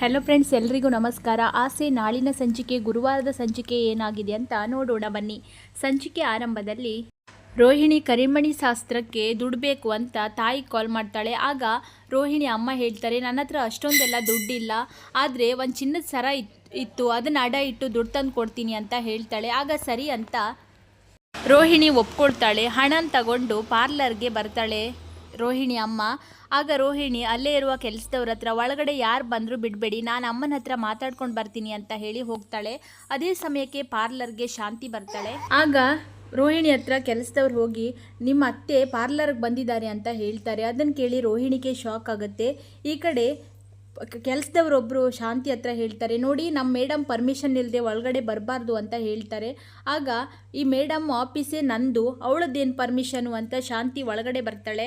Hello friends ಎಲ್ರಿಗೂ ನಮಸ್ಕಾರ. ಆಸೆ, ನಾಳಿನ ಸಂಚಿಕೆ, ಗುರುವಾರದ ಸಂಚಿಕೆ ಏನಾಗಿದೆ ಅಂತ ನೋಡೋಣ ಬನ್ನಿ. ಸಂಚಿಕೆ ಆರಂಭದಲ್ಲಿ, ರೋಹಿಣಿ ಕರಿಮಣಿ ಶಾಸ್ತ್ರಕ್ಕೆ ದುಡ್ಬೇಕು ಅಂತ ತಾಯಿ ಕಾಲ್ ಮಾಡ್ತಾಳೆ. ಆಗ ರೋಹಿಣಿ ಅಮ್ಮ ಹೇಳ್ತಾರೆ, ನನ್ನ ಹತ್ರ ಅಷ್ಟೊಂದೆಲ್ಲ ದುಡ್ಡಿಲ್ಲ. ಆದರೆ ಒಂದು ಚಿನ್ನದ ಸರ ಇತ್- ಇತ್ತು. ಅದನ್ನು ಅಡ ಇಟ್ಟು ದುಡ್ಡು ತಂದು ಕೊಡ್ತೀನಿ ಅಂತ ಹೇಳ್ತಾಳೆ. ಆಗ ಸರಿ ಅಂತ ರೋಹಿಣಿ ಒಪ್ಕೊಳ್ತಾಳೆ. ಹಣನ ತಗೊಂಡು ಪಾರ್ಲರ್ಗೆ ಬರ್ತಾಳೆ. ರೋಹಿಣಿ ಅಮ್ಮ. ಆಗ ರೋಹಿಣಿ, ಅಲ್ಲೇ ಇರುವ ಕೆಲಸದವ್ರ ಹತ್ರ, ಒಳಗಡೆ ಯಾರು ಬಂದರೂ ಬಿಡಬೇಡಿ, ನಾನು ಅಮ್ಮನ ಹತ್ರ ಮಾತಾಡ್ಕೊಂಡು ಬರ್ತೀನಿ ಅಂತ ಹೇಳಿ ಹೋಗ್ತಾಳೆ. ಅದೇ ಸಮಯಕ್ಕೆ ಪಾರ್ಲರ್ಗೆ ಶಾಂತಿ ಬರ್ತಾಳೆ. ಆಗ ರೋಹಿಣಿ ಹತ್ರ ಕೆಲಸದವ್ರು ಹೋಗಿ, ನಿಮ್ಮ ಅತ್ತೆ ಪಾರ್ಲರ್ಗೆ ಬಂದಿದ್ದಾರೆ ಅಂತ ಹೇಳ್ತಾರೆ. ಅದನ್ನು ಕೇಳಿ ರೋಹಿಣಿಗೆ ಶಾಕ್ ಆಗುತ್ತೆ. ಈ ಕಡೆ ಕೆಲಸದವರೊಬ್ಬರು ಶಾಂತಿ ಹತ್ರ ಹೇಳ್ತಾರೆ, ನೋಡಿ ನಮ್ಮ ಮೇಡಮ್ ಪರ್ಮಿಷನ್ ಇಲ್ಲದೆ ಒಳಗಡೆ ಬರಬಾರ್ದು ಅಂತ ಹೇಳ್ತಾರೆ. ಆಗ ಈ ಮೇಡಮ್ ಆಫೀಸೇ ನಂದು, ಅವಳದ್ದೇನು ಪರ್ಮಿಷನು ಅಂತ ಶಾಂತಿ ಒಳಗಡೆ ಬರ್ತಾಳೆ.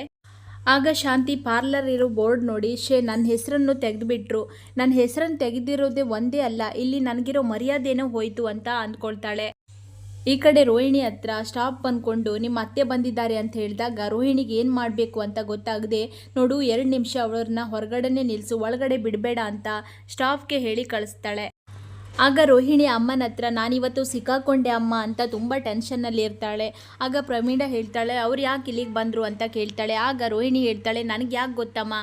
ಆಗ ಶಾಂತಿ ಪಾರ್ಲರ್ ಇರೋ ಬೋರ್ಡ್ ನೋಡಿ ಶೇ ನನ್ನ ಹೆಸರನ್ನು ತೆಗೆದುಬಿಟ್ರು. ನನ್ನ ಹೆಸರನ್ನು ತೆಗೆದಿರೋದೇ ಒಂದೇ ಅಲ್ಲ, ಇಲ್ಲಿ ನನಗಿರೋ ಮರ್ಯಾದೆನೋ ಹೋಯ್ತು ಅಂತ ಅಂದ್ಕೊಳ್ತಾಳೆ. ಈ ಕಡೆ ರೋಹಿಣಿ ಹತ್ರ ಸ್ಟಾಪ್ ಬಂದ್ಕೊಂಡು ನಿಮ್ಮ ಅತ್ತೆ ಬಂದಿದ್ದಾರೆ ಅಂತ ಹೇಳಿದಾಗ ರೋಹಿಣಿಗೆ ಏನು ಮಾಡಬೇಕು ಅಂತ ಗೊತ್ತಾಗದೆ, ನೋಡು, ಎರಡು ನಿಮಿಷ ಅವಳನ್ನ ಹೊರಗಡೆನೇ ನಿಲ್ಲಿಸು ಒಳಗಡೆ ಬಿಡಬೇಡ ಅಂತ ಸ್ಟಾಫ್ಗೆ ಹೇಳಿ ಕಳಿಸ್ತಾಳೆ. ಆಗ ರೋಹಿಣಿ ಅಮ್ಮನ ಹತ್ರ, ನಾನಿವತ್ತು ಸಿಕ್ಕಾಕೊಂಡೆ ಅಮ್ಮ ಅಂತ ತುಂಬ ಟೆನ್ಷನ್ನಲ್ಲಿ ಇರ್ತಾಳೆ. ಆಗ ಪ್ರಮೀಳ ಹೇಳ್ತಾಳೆ, ಅವ್ರು ಯಾಕೆ ಇಲ್ಲಿಗೆ ಬಂದರು ಅಂತ ಕೇಳ್ತಾಳೆ. ಆಗ ರೋಹಿಣಿ ಹೇಳ್ತಾಳೆ, ನನಗೆ ಯಾಕೆ ಗೊತ್ತಮ್ಮ?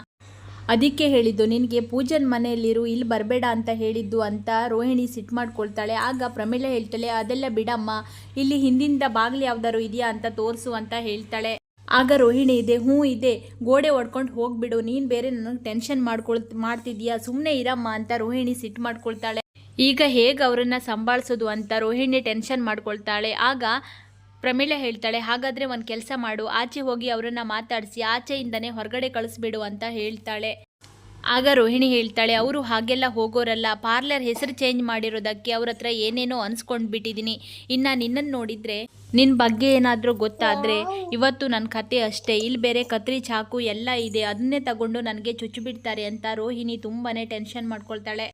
ಅದಕ್ಕೆ ಹೇಳಿದ್ದು, ನಿನಗೆ ಪೂಜನ್ ಮನೆಯಲ್ಲಿರು ಇಲ್ಲಿ ಬರಬೇಡ ಅಂತ ಹೇಳಿದ್ದು ಅಂತ ರೋಹಿಣಿ ಸಿಟ್ಟು ಮಾಡ್ಕೊಳ್ತಾಳೆ. ಆಗ ಪ್ರಮೀಳ ಹೇಳ್ತಾಳೆ, ಅದೆಲ್ಲ ಬಿಡಮ್ಮ, ಇಲ್ಲಿ ಹಿಂದಿಂದ ಬಾಗಿಲು ಯಾವ್ದಾರು ಇದೆಯಾ ಅಂತ ತೋರಿಸು ಅಂತ ಹೇಳ್ತಾಳೆ. ಆಗ ರೋಹಿಣಿ ಇದೆ, ಹ್ಞೂ ಇದೆ, ಗೋಡೆ ಒಡ್ಕೊಂಡು ಹೋಗ್ಬಿಡು, ನೀನು ಬೇರೆ ನನಗೆ ಟೆನ್ಷನ್ ಮಾಡ್ಕೊಳ್, ಮಾಡ್ತಿದ್ಯಾ? ಸುಮ್ಮನೆ ಇರಮ್ಮ ಅಂತ ರೋಹಿಣಿ ಸಿಟ್ ಮಾಡ್ಕೊಳ್ತಾಳೆ. ಈಗ ಹೇಗೆ ಅವರನ್ನು ಸಂಭಾಳಿಸೋದು ಅಂತ ರೋಹಿಣಿ ಟೆನ್ಷನ್ ಮಾಡ್ಕೊಳ್ತಾಳೆ. ಆಗ ಪ್ರಮೀಳ ಹೇಳ್ತಾಳೆ ಹಾಗಾದರೆ ಒಂದು ಕೆಲಸ ಮಾಡು ಆಚೆ ಹೋಗಿ ಅವರನ್ನು ಮಾತಾಡಿಸಿ ಆಚೆಯಿಂದನೇ ಹೊರಗಡೆ ಕಳಿಸ್ಬಿಡು ಅಂತ ಹೇಳ್ತಾಳೆ. ಆಗ ರೋಹಿಣಿ ಹೇಳ್ತಾಳೆ ಅವರು ಹಾಗೆಲ್ಲ ಹೋಗೋರಲ್ಲ ಪಾರ್ಲರ್ ಹೆಸರು ಚೇಂಜ್ ಮಾಡಿರೋದಕ್ಕೆ ಅವ್ರ ಹತ್ರ ಏನೇನೋ ಅನ್ಸ್ಕೊಂಡು ಬಿಟ್ಟಿದ್ದೀನಿ ಇನ್ನು ನಿನ್ನನ್ನು ನೋಡಿದರೆ ನಿನ್ನ ಬಗ್ಗೆ ಏನಾದರೂ ಗೊತ್ತಾದರೆ ಇವತ್ತು ನನ್ನ ಕತೆ ಅಷ್ಟೇ ಇಲ್ಲಿ ಬೇರೆ ಕತ್ರಿ ಚಾಕು ಎಲ್ಲ ಇದೆ ಅದನ್ನೇ ತಗೊಂಡು ನನಗೆ ಚುಚ್ಚಿಬಿಡ್ತಾರೆ ಅಂತ ರೋಹಿಣಿ ತುಂಬಾ ಟೆನ್ಷನ್ ಮಾಡ್ಕೊಳ್ತಾಳೆ.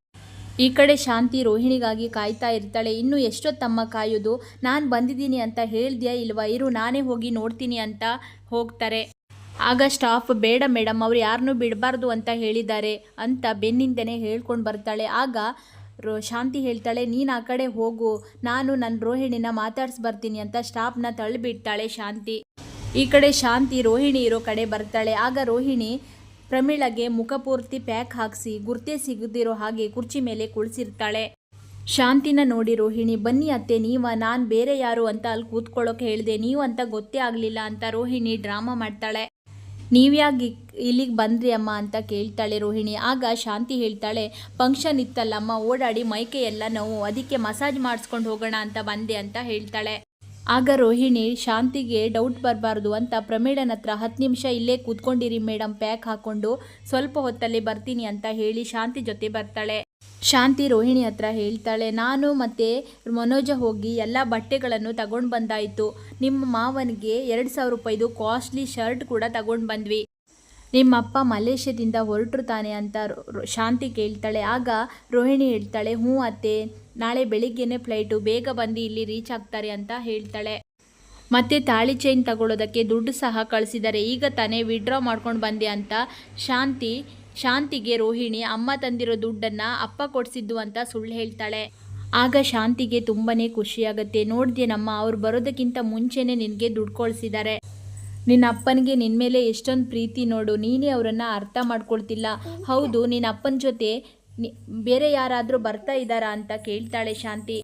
ಈ ಕಡೆ ಶಾಂತಿ ರೋಹಿಣಿಗಾಗಿ ಕಾಯ್ತಾ ಇರ್ತಾಳೆ. ಇನ್ನು ಎಷ್ಟೊತ್ತಮ್ಮ ಕಾಯೋದು? ನಾನು ಬಂದಿದ್ದೀನಿ ಅಂತ ಹೇಳ್ದ್ಯಾ ಇಲ್ವಾ? ಇರು, ನಾನೇ ಹೋಗಿ ನೋಡ್ತೀನಿ ಅಂತ ಹೋಗ್ತಾರೆ. ಆಗ ಸ್ಟಾಫ್, ಬೇಡ ಮೇಡಮ್ ಅವ್ರು ಯಾರನ್ನೂ ಬಿಡಬಾರ್ದು ಅಂತ ಹೇಳಿದ್ದಾರೆ ಅಂತ ಬೆನ್ನಿಂದನೇ ಹೇಳ್ಕೊಂಡು ಬರ್ತಾಳೆ. ಆಗ ರೋ, ಶಾಂತಿ ಹೇಳ್ತಾಳೆ, ನೀನು ಆ ಕಡೆ ಹೋಗು. ನಾನು ನನ್ನ ರೋಹಿಣಿನ ಮಾತಾಡ್ಸಿ ಬರ್ತೀನಿ ಅಂತ ಸ್ಟಾಫ್ನ ತಳ್ಳಿಬಿಡ್ತಾಳೆ ಶಾಂತಿ. ಈ ಕಡೆ ಶಾಂತಿ, ರೋಹಿಣಿ ಇರೋ ಕಡೆ ಬರ್ತಾಳೆ. ಆಗ ರೋಹಿಣಿ ಪ್ರಮೀಳಗೆ ಮುಖಪೂರ್ತಿ ಪ್ಯಾಕ್ ಹಾಕಿಸಿ ಗುರ್ತೆ ಸಿಗದಿರೋ ಹಾಗೆ ಕುರ್ಚಿ ಮೇಲೆ ಕುಳಿಸಿರ್ತಾಳೆ. ಶಾಂತಿನ ನೋಡಿ ರೋಹಿಣಿ ಬನ್ನಿ ಅತ್ತೆ, ನೀವ, ನಾನು ಬೇರೆ ಯಾರು ಅಂತ ಅಲ್ಲಿ ಕೂತ್ಕೊಳ್ಳೋಕೆ ಹೇಳಿದೆ, ನೀವು ಅಂತ ಗೊತ್ತೇ ಆಗಲಿಲ್ಲ ಅಂತ ರೋಹಿಣಿ ಡ್ರಾಮಾ ಮಾಡ್ತಾಳೆ. ನೀವ್ಯಾಗಿ ಇಲ್ಲಿಗೆ ಬಂದ್ರಿ ಅಮ್ಮ ಅಂತ ಕೇಳ್ತಾಳೆ ರೋಹಿಣಿ. ಆಗ ಶಾಂತಿ ಹೇಳ್ತಾಳೆ, ಫಂಕ್ಷನ್ ಇತ್ತಲ್ಲಮ್ಮ, ಓಡಾಡಿ ಮೈಕೆ ಎಲ್ಲ ನೋವು, ಅದಕ್ಕೆ ಮಸಾಜ್ ಮಾಡಿಸ್ಕೊಂಡು ಹೋಗೋಣ ಅಂತ ಬಂದೆ, ಅಂತ ಹೇಳ್ತಾಳೆ. ಆಗ ರೋಹಿಣಿ, ಶಾಂತಿಗೆ ಡೌಟ್ ಬರಬಾರ್ದು ಅಂತ ಪ್ರಮೀಳನ ಹತ್ರ ಹತ್ತು ನಿಮಿಷ ಇಲ್ಲೇ ಕೂತ್ಕೊಂಡಿರಿ ಮೇಡಮ್ ಪ್ಯಾಕ್ ಹಾಕ್ಕೊಂಡು ಸ್ವಲ್ಪ ಹೊತ್ತಲ್ಲಿ ಬರ್ತೀನಿ ಅಂತ ಹೇಳಿ ಶಾಂತಿ ಜೊತೆ ಬರ್ತಾಳೆ. ಶಾಂತಿ ರೋಹಿಣಿ ಹತ್ರ ಹೇಳ್ತಾಳೆ, ನಾನು ಮತ್ತು ಮನೋಜ ಹೋಗಿ ಎಲ್ಲ ಬಟ್ಟೆಗಳನ್ನು ತಗೊಂಡು ಬಂದಾಯಿತು. ನಿಮ್ಮ ಮಾವನಿಗೆ ಎರಡು ಸಾವಿರ ರೂಪಾಯಿದು ಕಾಸ್ಟ್ಲಿ ಶರ್ಟ್ ಕೂಡ ತಗೊಂಡು ಬಂದ್ವಿ. ನಿಮ್ಮಪ್ಪ ಮಲೇಷ್ಯಾದಿಂದ ಹೊರಟರು ತಾನೆ ಅಂತ ಶಾಂತಿ ಕೇಳ್ತಾಳೆ. ಆಗ ರೋಹಿಣಿ ಹೇಳ್ತಾಳೆ, ಹ್ಞೂ ಅತ್ತೆ, ನಾಳೆ ಬೆಳಿಗ್ಗೆನೇ ಫ್ಲೈಟು ಬೇಗ ಬಂದು ಇಲ್ಲಿ ರೀಚ್ ಆಗ್ತಾರೆ ಅಂತ ಹೇಳ್ತಾಳೆ. ಮತ್ತೆ ತಾಳಿ ಚೈನ್ ತಗೊಳ್ಳೋದಕ್ಕೆ ದುಡ್ಡು ಸಹ ಕಳಿಸಿದ್ದಾರೆ. ಈಗ ತಾನೇ ವಿಡ್ರಾ ಮಾಡ್ಕೊಂಡು ಬಂದೆ ಅಂತ ಶಾಂತಿ, ಶಾಂತಿಗೆ ರೋಹಿಣಿ ಅಮ್ಮ ತಂದಿರೋ ದುಡ್ಡನ್ನು ಅಪ್ಪ ಕೊಡಿಸಿದ್ದು ಅಂತ ಸುಳ್ಳು ಹೇಳ್ತಾಳೆ. ಆಗ ಶಾಂತಿಗೆ ತುಂಬಾ ಖುಷಿಯಾಗತ್ತೆ. ನೋಡ್ದೇನಮ್ಮ ಅವ್ರು ಬರೋದಕ್ಕಿಂತ ಮುಂಚೆನೇ ನಿನಗೆ ದುಡ್ಡು ಕಳಿಸಿದ್ದಾರೆ ನಿನ್ನ ಅಪ್ಪನಿಗೆ ನಿನ್ನ ಮೇಲೆ ಎಷ್ಟೊಂದು ಪ್ರೀತಿ ನೋಡು, ನೀನೇ ಅವರನ್ನು ಅರ್ಥ ಮಾಡ್ಕೊಳ್ತಿಲ್ಲ. ಹೌದು, ನಿನ್ನ ಅಪ್ಪನ ಜೊತೆ ಬೇರೆ ಯಾರಾದರೂ ಬರ್ತಾ ಇದ್ದಾರಾ ಅಂತ ಕೇಳ್ತಾಳೆ ಶಾಂತಿ.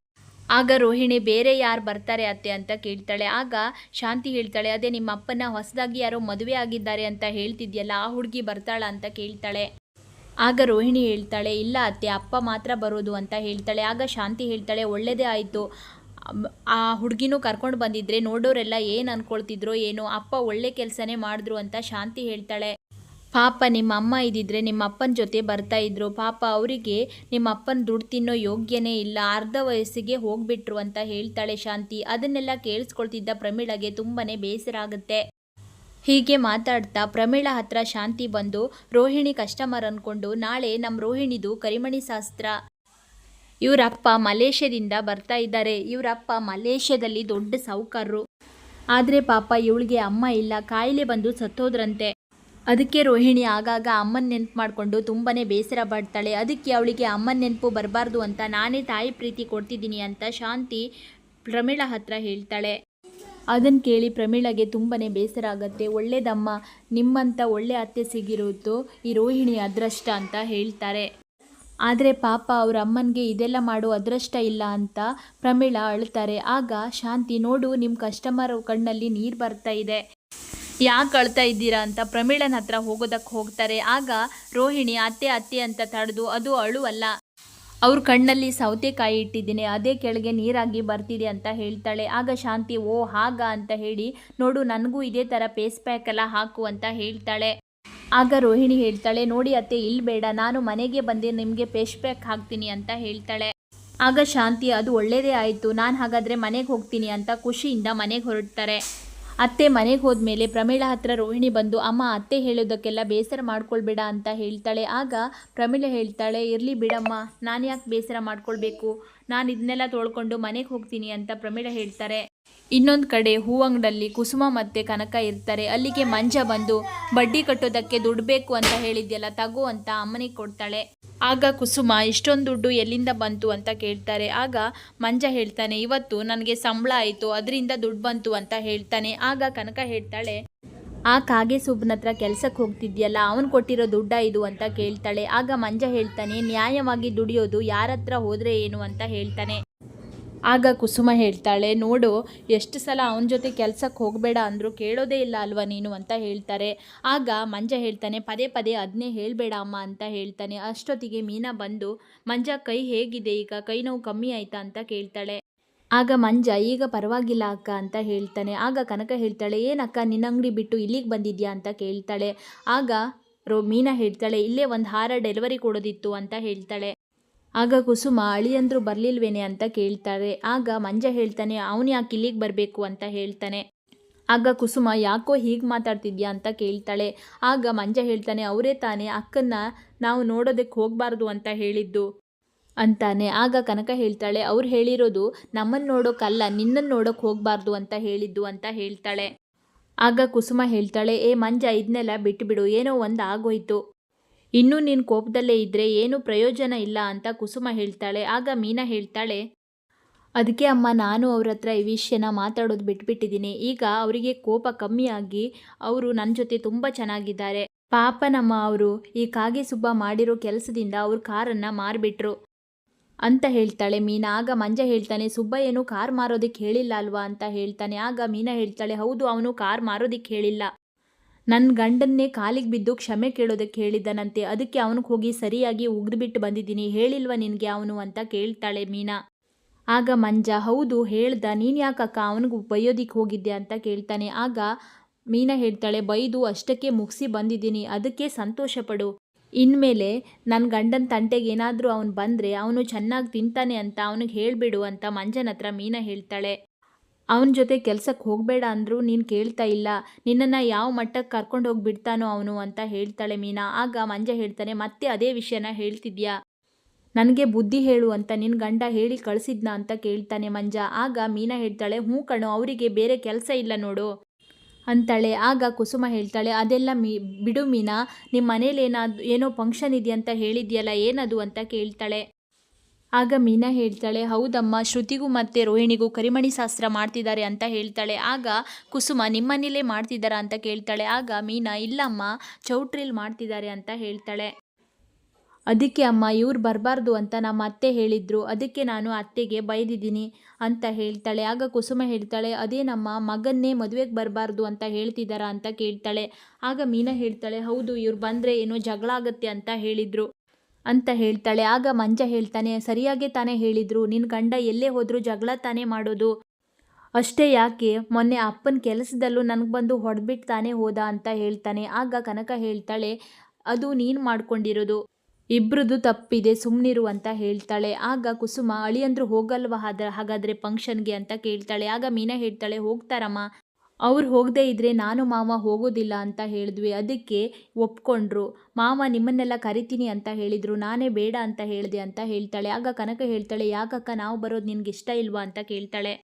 ಆಗ ರೋಹಿಣಿ, ಬೇರೆ ಯಾರು ಬರ್ತಾರೆ ಅತ್ತೆ ಅಂತ ಕೇಳ್ತಾಳೆ. ಆಗ ಶಾಂತಿ ಹೇಳ್ತಾಳೆ, ಅದೇ ನಿಮ್ಮ ಅಪ್ಪನ ಹೊಸದಾಗಿ ಯಾರೋ ಮದುವೆ ಆಗಿದ್ದಾರೆ ಅಂತ ಹೇಳ್ತಿದ್ಯಲ್ಲ, ಆ ಹುಡುಗಿ ಬರ್ತಾಳ ಅಂತ ಕೇಳ್ತಾಳೆ. ಆಗ ರೋಹಿಣಿ ಹೇಳ್ತಾಳೆ, ಇಲ್ಲ ಅತ್ತೆ, ಅಪ್ಪ ಮಾತ್ರ ಬರೋದು ಅಂತ ಹೇಳ್ತಾಳೆ. ಆಗ ಶಾಂತಿ ಹೇಳ್ತಾಳೆ ಒಳ್ಳೆಯದೇ ಆಯಿತು. ಆ ಹುಡುಗಿನೂ ಕರ್ಕೊಂಡು ಬಂದಿದ್ರೆ ನೋಡೋರೆಲ್ಲ ಏನು ಅನ್ಕೊಳ್ತಿದ್ರು ಏನು, ಅಪ್ಪ ಒಳ್ಳೆ ಕೆಲಸನೇ ಮಾಡಿದ್ರು ಅಂತ ಶಾಂತಿ ಹೇಳ್ತಾಳೆ. ಪಾಪ ನಿಮ್ಮ ಅಮ್ಮ ಇದ್ದಿದ್ರೆ ನಿಮ್ಮ ಅಪ್ಪನ ಜೊತೆ ಬರ್ತಾ ಇದ್ರು. ಪಾಪ ಅವರಿಗೆ ನಿಮ್ಮ ಅಪ್ಪನ ದುಡ್ಡು ತಿನ್ನೋ ಯೋಗ್ಯನೇ ಇಲ್ಲ. ಅರ್ಧ ವಯಸ್ಸಿಗೆ ಹೋಗ್ಬಿಟ್ರು ಅಂತ ಹೇಳ್ತಾಳೆ ಶಾಂತಿ. ಅದನ್ನೆಲ್ಲ ಕೇಳಿಸ್ಕೊಳ್ತಿದ್ದ ಪ್ರಮೀಳಗೆ ತುಂಬಾ ಬೇಸರ ಆಗುತ್ತೆ. ಹೀಗೆ ಮಾತಾಡ್ತಾ ಪ್ರಮೀಳಾ ಹತ್ರ ಶಾಂತಿ ಬಂದು, ರೋಹಿಣಿ ಕಸ್ಟಮರ್ ಅಂದ್ಕೊಂಡು ನಾಳೆ ನಮ್ಮ ರೋಹಿಣಿದು ಕರಿಮಣಿ ಶಾಸ್ತ್ರ. ಇವರಪ್ಪ ಮಲೇಷ್ಯಾದಿಂದ ಬರ್ತಾ ಇದ್ದಾರೆ. ಇವರಪ್ಪ ಮಲೇಷ್ಯಾದಲ್ಲಿ ದೊಡ್ಡ ಸಾಹುಕಾರರು. ಆದರೆ ಪಾಪ ಇವಳಿಗೆ ಅಮ್ಮ ಇಲ್ಲ. ಕಾಯಿಲೆ ಬಂದು ಸತ್ತೋದ್ರಂತೆ. ಅದಕ್ಕೆ ರೋಹಿಣಿ ಆಗಾಗ ಅಮ್ಮನ ನೆನಪು ಮಾಡಿಕೊಂಡು ತುಂಬಾ ಬೇಸರ ಪಡ್ತಾಳೆ. ಅದಕ್ಕೆ ಅವಳಿಗೆ ಅಮ್ಮನ ನೆನಪು ಬರಬಾರ್ದು ಅಂತ ನಾನೇ ತಾಯಿ ಪ್ರೀತಿ ಕೊಡ್ತಿದ್ದೀನಿ ಅಂತ ಶಾಂತಿ ಪ್ರಮೀಳ ಹತ್ರ ಹೇಳ್ತಾಳೆ. ಅದನ್ನು ಕೇಳಿ ಪ್ರಮೀಳಗೆ ತುಂಬಾ ಬೇಸರ ಆಗುತ್ತೆ. ಒಳ್ಳೇದಮ್ಮ ನಿಮ್ಮಂಥ ಒಳ್ಳೆ ಅತ್ತೆ ಸಿಗಿರೋದು ಈ ರೋಹಿಣಿ ಅದೃಷ್ಟ ಅಂತ ಹೇಳ್ತಾರೆ. ಆದರೆ ಪಾಪ ಅವ್ರ ಅಮ್ಮನಿಗೆ ಇದೆಲ್ಲ ಮಾಡೋ ಅದೃಷ್ಟ ಇಲ್ಲ ಅಂತ ಪ್ರಮೀಳ ಅಳ್ತಾರೆ. ಆಗ ಶಾಂತಿ, ನೋಡು ನಿಮ್ಮ ಕಸ್ಟಮರ್ ಕಣ್ಣಲ್ಲಿ ನೀರು ಬರ್ತಾ ಇದೆ. ಯಾಕೆ ಅಳ್ತಾ ಇದ್ದೀರಾ ಅಂತ ಪ್ರಮೀಳನ ಹತ್ರ ಹೋಗೋದಕ್ಕೆ ಹೋಗ್ತಾರೆ. ಆಗ ರೋಹಿಣಿ, ಅತ್ತೆ ಅತ್ತೆ ಅಂತ ತಡೆದು, ಅದು ಅಳುವಲ್ಲ ಅವ್ರ ಕಣ್ಣಲ್ಲಿ ಸೌತೆಕಾಯಿ ಇಟ್ಟಿದ್ದೀನಿ, ಅದೇ ಕೆಳಗೆ ನೀರಾಗಿ ಬರ್ತಿದೆ ಅಂತ ಹೇಳ್ತಾಳೆ. ಆಗ ಶಾಂತಿ, ಓ, ಹಾಗ ಅಂತ ಹೇಳಿ, ನೋಡು, ನನಗೂ ಇದೇ ಥರ ಪೇಸ್ ಪ್ಯಾಕ್ ಎಲ್ಲ ಹಾಕು ಅಂತ ಹೇಳ್ತಾಳೆ. ಆಗ ರೋಹಿಣಿ ಹೇಳ್ತಾಳೆ, ನೋಡಿ ಅತ್ತೆ, ಇಲ್ಲಿ ಬೇಡ, ನಾನು ಮನೆಗೆ ಬಂದು, ನಿಮಗೆ ಪೇಶ್ ಪ್ಯಾಕ್ ಹಾಕ್ತೀನಿ ಅಂತ ಹೇಳ್ತಾಳೆ. ಆಗ ಶಾಂತಿ, ಅದು ಒಳ್ಳೇದೇ ಆಯಿತು, ನಾನು ಹಾಗಾದರೆ ಮನೆಗೆ ಹೋಗ್ತೀನಿ ಅಂತ ಖುಷಿಯಿಂದ ಮನೆಗೆ ಹೊರಡ್ತಾರೆ. ಅತ್ತೆ ಮನೆಗೆ ಹೋದ್ಮೇಲೆ ಪ್ರಮೀಳಾ ಹತ್ರ ರೋಹಿಣಿ ಬಂದು, ಅಮ್ಮ, ಅತ್ತೆ ಹೇಳೋದಕ್ಕೆಲ್ಲ ಬೇಸರ ಮಾಡ್ಕೊಳ್ಬೇಡ ಅಂತ ಹೇಳ್ತಾಳೆ. ಆಗ ಪ್ರಮೀಳ ಹೇಳ್ತಾಳೆ, ಇರಲಿ ಬಿಡಮ್ಮ, ನಾನು ಯಾಕೆ ಬೇಸರ ಮಾಡ್ಕೊಳ್ಬೇಕು? ನಾನು ಇದನ್ನೆಲ್ಲ ತೊಳ್ಕೊಂಡು ಮನೆಗೆ ಹೋಗ್ತೀನಿ ಅಂತ ಪ್ರಮೀಳ ಹೇಳ್ತಾರೆ. ಇನ್ನೊಂದು ಕಡೆ ಹೂವಂಗಡಲ್ಲಿ ಕುಸುಮ ಮತ್ತೆ ಕನಕ ಇರ್ತಾರೆ. ಅಲ್ಲಿಗೆ ಮಂಜ ಬಂದು, ಬಡ್ಡಿ ಕಟ್ಟೋದಕ್ಕೆ ದುಡ್ಡು ಬೇಕು ಅಂತ ಹೇಳಿದ್ಯಲ್ಲ, ತಗೋ ಅಂತ ಅಮ್ಮನಿಗೆ ಕೊಡ್ತಾಳೆ. ಆಗ ಕುಸುಮ, ಇಷ್ಟೊಂದು ದುಡ್ಡು ಎಲ್ಲಿಂದ ಬಂತು ಅಂತ ಕೇಳ್ತಾರೆ. ಆಗ ಮಂಜ ಹೇಳ್ತಾನೆ, ಇವತ್ತು ನನಗೆ ಸಂಬಳ ಆಯಿತು, ಅದರಿಂದ ದುಡ್ಡು ಬಂತು ಅಂತ ಹೇಳ್ತಾನೆ. ಆಗ ಕನಕ ಹೇಳ್ತಾಳೆ ಆ ಕಾಗೆ ಸೂಬ್ನ ಹತ್ರ ಕೆಲ್ಸಕ್ಕೆ ಹೋಗ್ತಿದ್ಯಲ್ಲ, ಅವನು ಕೊಟ್ಟಿರೋ ದುಡ್ಡ ಇದು ಅಂತ ಕೇಳ್ತಾಳೆ. ಆಗ ಮಂಜ ಹೇಳ್ತಾನೆ, ನ್ಯಾಯವಾಗಿ ದುಡಿಯೋದು ಯಾರ ಹತ್ರ ಹೋದರೆ ಏನು ಅಂತ ಹೇಳ್ತಾನೆ. ಆಗ ಕುಸುಮ ಹೇಳ್ತಾಳೆ, ನೋಡು, ಎಷ್ಟು ಸಲ ಅವನ ಜೊತೆ ಕೆಲ್ಸಕ್ಕೆ ಹೋಗಬೇಡ ಅಂದರೂ ಕೇಳೋದೇ ಇಲ್ಲ ಅಲ್ವಾ ನೀನು? ಅಂತ ಹೇಳ್ತಾರೆ. ಆಗ ಮಂಜ ಹೇಳ್ತಾನೆ, ಪದೇ ಪದೇ ಅದನ್ನೇ ಹೇಳಬೇಡ ಅಮ್ಮ ಅಂತ ಹೇಳ್ತಾನೆ. ಅಷ್ಟೊತ್ತಿಗೆ ಮೀನಾ ಬಂದು, ಮಂಜ, ಕೈ ಹೇಗಿದೆ ಈಗ? ಕೈ ನೋವು ಕಮ್ಮಿ ಆಯ್ತಾ? ಅಂತ ಕೇಳ್ತಾಳೆ. ಆಗ ಮಂಜ, ಈಗ ಪರವಾಗಿಲ್ಲ ಅಕ್ಕ ಅಂತ ಹೇಳ್ತಾನೆ. ಆಗ ಕನಕ ಹೇಳ್ತಾಳೆ ಏನಕ್ಕ ನಿನ್ನ ಅಂಗಡಿ ಬಿಟ್ಟು ಇಲ್ಲಿಗೆ ಬಂದಿದ್ಯಾ? ಅಂತ ಕೇಳ್ತಾಳೆ. ಆಗ ರೋ, ಮೀನಾ ಹೇಳ್ತಾಳೆ, ಇಲ್ಲೇ ಒಂದು ಹಾರ ಡೆಲಿವರಿ ಕೊಡೋದಿತ್ತು ಅಂತ ಹೇಳ್ತಾಳೆ. ಆಗ ಕುಸುಮ, ಅಳಿಯಂದ್ರು ಬರಲಿಲ್ವೇನೆ? ಅಂತ ಕೇಳ್ತಾರೆ ಆಗ ಮಂಜ ಹೇಳ್ತಾನೆ, ಅವನು ಯಾಕೆ ಇಲ್ಲಿಗೆ ಬರಬೇಕು? ಅಂತ ಹೇಳ್ತಾನೆ. ಆಗ ಕುಸುಮ, ಯಾಕೋ ಹೀಗೆ ಮಾತಾಡ್ತಿದ್ಯಾ? ಅಂತ ಕೇಳ್ತಾಳೆ. ಆಗ ಮಂಜ ಹೇಳ್ತಾನೆ, ಅವರೇ ತಾನೇ, ಅಕ್ಕನ್ನ ನಾವು ನೋಡೋದಕ್ಕೆ ಹೋಗಬಾರ್ದು ಅಂತ ಹೇಳಿದ್ದು. ಅಂತಾನೆ. ಆಗ ಕನಕ ಹೇಳ್ತಾಳೆ, ಅವ್ರು ಹೇಳಿರೋದು ನಮ್ಮನ್ನು ನೋಡೋಕ್ಕಲ್ಲ ನಿನ್ನನ್ನು ನೋಡೋಕೆ ಹೋಗಬಾರ್ದು ಅಂತ ಹೇಳಿದ್ದು ಅಂತ ಹೇಳ್ತಾಳೆ. ಆಗ ಕುಸುಮ ಹೇಳ್ತಾಳೆ, ಏ ಮಂಜ ಇದನ್ನೆಲ್ಲ ಬಿಟ್ಟುಬಿಡು ಏನೋ ಒಂದು ಆಗೋಯ್ತು. ಇನ್ನೂ ನೀನು ಕೋಪದಲ್ಲೇ ಇದ್ದರೆ ಏನೂ ಪ್ರಯೋಜನ ಇಲ್ಲ ಅಂತ ಕುಸುಮ ಹೇಳ್ತಾಳೆ. ಆಗ ಮೀನಾ ಹೇಳ್ತಾಳೆ, ಅದಕ್ಕೆ ಅಮ್ಮ, ನಾನು ಅವ್ರ ಹತ್ರ ಈ ವಿಷಯನ ಮಾತಾಡೋದು ಬಿಟ್ಬಿಟ್ಟಿದ್ದೀನಿ. ಈಗ ಅವರಿಗೆ ಕೋಪ ಕಮ್ಮಿಯಾಗಿ ಅವರು ನನ್ನ ಜೊತೆ ತುಂಬ ಚೆನ್ನಾಗಿದ್ದಾರೆ. ಪಾಪ ನಮ್ಮ ಅವರು ಈ ಕಾಗೆ ಸುಬ್ಬ ಮಾಡಿರೋ ಕೆಲಸದಿಂದ ಅವ್ರ ಕಾರನ್ನು ಮಾರಿಬಿಟ್ರು. ಅಂತ ಹೇಳ್ತಾಳೆ. ಮೀನಾ, ಆಗ ಮಂಜ ಹೇಳ್ತಾನೆ, ಸುಬ್ಬಯ್ಯನು ಕಾರ್ ಮಾರೋದಕ್ಕೆ ಹೇಳಿಲ್ಲ ಅಲ್ವಾ ಅಂತ ಹೇಳ್ತಾನೆ. ಆಗ ಮೀನಾ ಹೇಳ್ತಾಳೆ, ಹೌದು, ಅವನು ಕಾರ್ ಮಾರೋದಿಕ್ಕೆ ಹೇಳಿಲ್ಲ. ನನ್ನ ಗಂಡನ್ನೇ ಕಾಲಿಗೆ ಬಿದ್ದು ಕ್ಷಮೆ ಕೇಳೋದಕ್ಕೆ ಹೇಳಿದ್ದನಂತೆ ಅದಕ್ಕೆ ಅವನಿಗೆ ಹೋಗಿ ಸರಿಯಾಗಿ ಉಗಿದ್ಬಿಟ್ಟು ಬಂದಿದ್ದೀನಿ. ಹೇಳಿಲ್ವ ನಿನಗೆ ಅವನು ಅಂತ ಕೇಳ್ತಾಳೆ ಮೀನಾ. ಆಗ ಮಂಜ, ಹೌದು, ಹೇಳ್ದ. ನೀನು ಯಾಕಕ್ಕ ಅವನಿಗೆ ಬೈಯೋದಿಕ್ಕೆ ಹೋಗಿದ್ದೆ ಅಂತ ಕೇಳ್ತಾನೆ. ಆಗ ಮೀನಾ ಹೇಳ್ತಾಳೆ, ಬೈದು ಅಷ್ಟಕ್ಕೆ ಮುಗಿಸಿ ಬಂದಿದ್ದೀನಿ. ಅದಕ್ಕೆ ಸಂತೋಷಪಡು ಇನ್ಮೇಲೆ ನನ್ನ ಗಂಡನ ತಂಟೆಗೆ ಏನಾದರೂ ಅವನು ಬಂದರೆ ಅವನು ಚೆನ್ನಾಗಿ ತಿಂತಾನೆ ಅಂತ ಅವನಿಗೆ ಹೇಳಿಬಿಡು ಅಂತ ಮಂಜನ ಹತ್ರ ಮೀನಾ ಹೇಳ್ತಾಳೆ. ಅವನ ಜೊತೆ ಕೆಲಸಕ್ಕೆ ಹೋಗಬೇಡ ಅಂದರೂ ನೀನು ಕೇಳ್ತಾ ಇಲ್ಲ. ನಿನ್ನನ್ನು ಯಾವ ಮಟ್ಟಕ್ಕೆ ಕರ್ಕೊಂಡು ಹೋಗಿ ಬಿಡ್ತಾನೋ ಅವನು ಅಂತ ಹೇಳ್ತಾಳೆ ಮೀನಾ. ಆಗ ಮಂಜ ಹೇಳ್ತಾನೆ, ಮತ್ತೆ ಅದೇ ವಿಷಯನ ಹೇಳ್ತಿದ್ಯಾ? ನನಗೆ ಬುದ್ಧಿ ಹೇಳು ಅಂತ ನಿನ್ನ ಗಂಡ ಹೇಳಿ ಕಳಿಸಿದ್ನಾ? ಅಂತ ಕೇಳ್ತಾನೆ ಮಂಜ. ಆಗ ಮೀನಾ ಹೇಳ್ತಾಳೆ, ಹ್ಞೂ ಕಣೋ, ಅವರಿಗೆ ಬೇರೆ ಕೆಲಸ ಇಲ್ಲ ನೋಡು. ಅಂತಾಳೆ. ಆಗ ಕುಸುಮ ಹೇಳ್ತಾಳೆ, ಅದೆಲ್ಲ ಮೀ, ಬಿಡು ಮೀನಾ ನಿಮ್ಮ ಮನೇಲಿ ಏನಾದ್ರು ಏನೋ ಫಂಕ್ಷನ್ ಇದೆಯಂತ ಹೇಳಿದ್ಯಲ್ಲ, ಏನದು ಅಂತ ಕೇಳ್ತಾಳೆ. ಆಗ ಮೀನಾ ಹೇಳ್ತಾಳೆ, ಹೌದಮ್ಮ, ಶ್ರುತಿಗೂ ಮತ್ತು ರೋಹಿಣಿಗೂ ಕರಿಮಣಿ ಶಾಸ್ತ್ರ ಮಾಡ್ತಿದ್ದಾರೆ ಅಂತ ಹೇಳ್ತಾಳೆ. ಆಗ ಕುಸುಮ ನಿಮ್ಮನೇಲೇ ಮಾಡ್ತಿದ್ದಾರಾ? ಅಂತ ಕೇಳ್ತಾಳೆ. ಆಗ ಮೀನಾ, ಇಲ್ಲಮ್ಮ, ಚೌಟ್ರಿಲಿ ಮಾಡ್ತಿದ್ದಾರೆ ಅಂತ ಹೇಳ್ತಾಳೆ. ಅದಕ್ಕೆ ಅಮ್ಮ, ಇವ್ರು ಬರಬಾರ್ದು ಅಂತ ನಮ್ಮ ಅತ್ತೆ ಹೇಳಿದ್ರು. ಅದಕ್ಕೆ ನಾನು ಅತ್ತೆಗೆ ಬೈದಿದ್ದೀನಿ ಅಂತ ಹೇಳ್ತಾಳೆ. ಆಗ ಕುಸುಮ ಹೇಳ್ತಾಳೆ ಅದೇ ನಮ್ಮ ಮಗನ್ನೇ ಮದುವೆಗೆ ಬರಬಾರ್ದು ಅಂತ ಹೇಳ್ತಿದ್ದಾರಾ ಅಂತ ಕೇಳ್ತಾಳೆ. ಆಗ ಮೀನಾ ಹೇಳ್ತಾಳೆ, ಹೌದು, ಇವ್ರು ಬಂದರೆ ಏನೋ ಜಗಳ ಆಗುತ್ತೆ ಅಂತ ಹೇಳಿದರು ಅಂತ ಹೇಳ್ತಾಳೆ. ಆಗ ಮಂಜ ಹೇಳ್ತಾನೆ, ಸರಿಯಾಗೆ ತಾನೇ ಹೇಳಿದರು. ನಿನ್ನ ಗಂಡ ಎಲ್ಲೇ ಹೋದರೂ ಜಗಳ ತಾನೇ ಮಾಡೋದು. ಅಷ್ಟೇ ಯಾಕೆ? ಮೊನ್ನೆ ಅಪ್ಪನ ಕೆಲಸದಲ್ಲೂ ನನಗೆ ಬಂದು ಹೊಡೆದ್ಬಿಟ್ಟು ತಾನೇ ಹೋದ ಅಂತ ಹೇಳ್ತಾನೆ. ಆಗ ಕನಕ ಹೇಳ್ತಾಳೆ, ಅದು ನೀನು ಮಾಡ್ಕೊಂಡಿರೋದು. ಇಬ್ರದ್ದು ತಪ್ಪಿದೆ ಸುಮ್ಮನಿರು ಅಂತ ಹೇಳ್ತಾಳೆ. ಆಗ ಕುಸುಮ, ಅಳಿಯಂದ್ರು ಹೋಗಲ್ವಾ ಹಾದ, ಹಾಗಾದರೆ ಫಂಕ್ಷನ್ಗೆ ಅಂತ ಕೇಳ್ತಾಳೆ. ಆಗ ಮೀನಾ ಹೇಳ್ತಾಳೆ, ಹೋಗ್ತಾರಮ್ಮ. ಅವ್ರು ಹೋಗದೇ ಇದ್ದರೆ ನಾನು ಮಾವ ಹೋಗೋದಿಲ್ಲ ಅಂತ ಹೇಳಿದ್ವಿ. ಅದಕ್ಕೆ ಒಪ್ಕೊಂಡ್ರು. ಮಾವ ನಿಮ್ಮನ್ನೆಲ್ಲ ಕರಿತೀನಿ ಅಂತ ಹೇಳಿದರು. ನಾನೇ ಬೇಡ ಅಂತ ಹೇಳಿದೆ ಅಂತ ಹೇಳ್ತಾಳೆ. ಆಗ ಕನಕ ಹೇಳ್ತಾಳೆ, ಯಾಕಕ್ಕ, ನಾವು ಬರೋದು ನಿನ್ಗೆ ಇಷ್ಟ ಇಲ್ವಾ? ಅಂತ ಕೇಳ್ತಾಳೆ.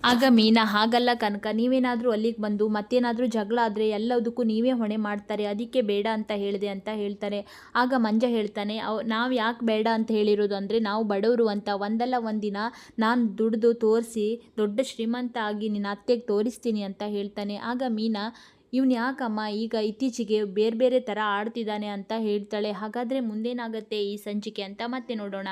ಆಗ ಮೀನಾ, ಹಾಗಲ್ಲ ಕನಕ, ನೀವೇನಾದರೂ ಅಲ್ಲಿಗೆ ಬಂದು ಮತ್ತೇನಾದರೂ ಜಗಳ ಆದರೆ ಎಲ್ಲದಕ್ಕೂ ನೀವೇ ಹೊಣೆ ಮಾಡ್ತಾರೆ, ಅದಕ್ಕೆ ಬೇಡ ಅಂತ ಹೇಳಿದೆ ಅಂತ ಹೇಳ್ತಾರೆ. ಆಗ ಮಂಜ ಹೇಳ್ತಾನೆ, ಅವ್, ನಾವು ಯಾಕೆ ಬೇಡ ಅಂತ ಹೇಳಿರೋದು ಅಂದರೆ ನಾವು ಬಡವರು ಅಂತ, ಒಂದಲ್ಲ ಒಂದಿನ ನಾನು ದುಡ್ದು ತೋರಿಸಿ, ದೊಡ್ಡ ಶ್ರೀಮಂತ ಆಗಿ ನಿನ್ನ ಅತ್ತೆಗೆ ತೋರಿಸ್ತೀನಿ ಅಂತ ಹೇಳ್ತಾನೆ. ಆಗ ಮೀನಾ, ಇವನು ಯಾಕಮ್ಮ ಈಗ ಇತ್ತೀಚೆಗೆ ಬೇರೆ ಬೇರೆ ಥರ ಆಡ್ತಿದ್ದಾನೆ ಅಂತ ಹೇಳ್ತಾಳೆ, ಹಾಗಾದರೆ ಮುಂದೇನಾಗತ್ತೆ ಈ ಸಂಚಿಕೆ ಅಂತ ಮತ್ತೆ ನೋಡೋಣ.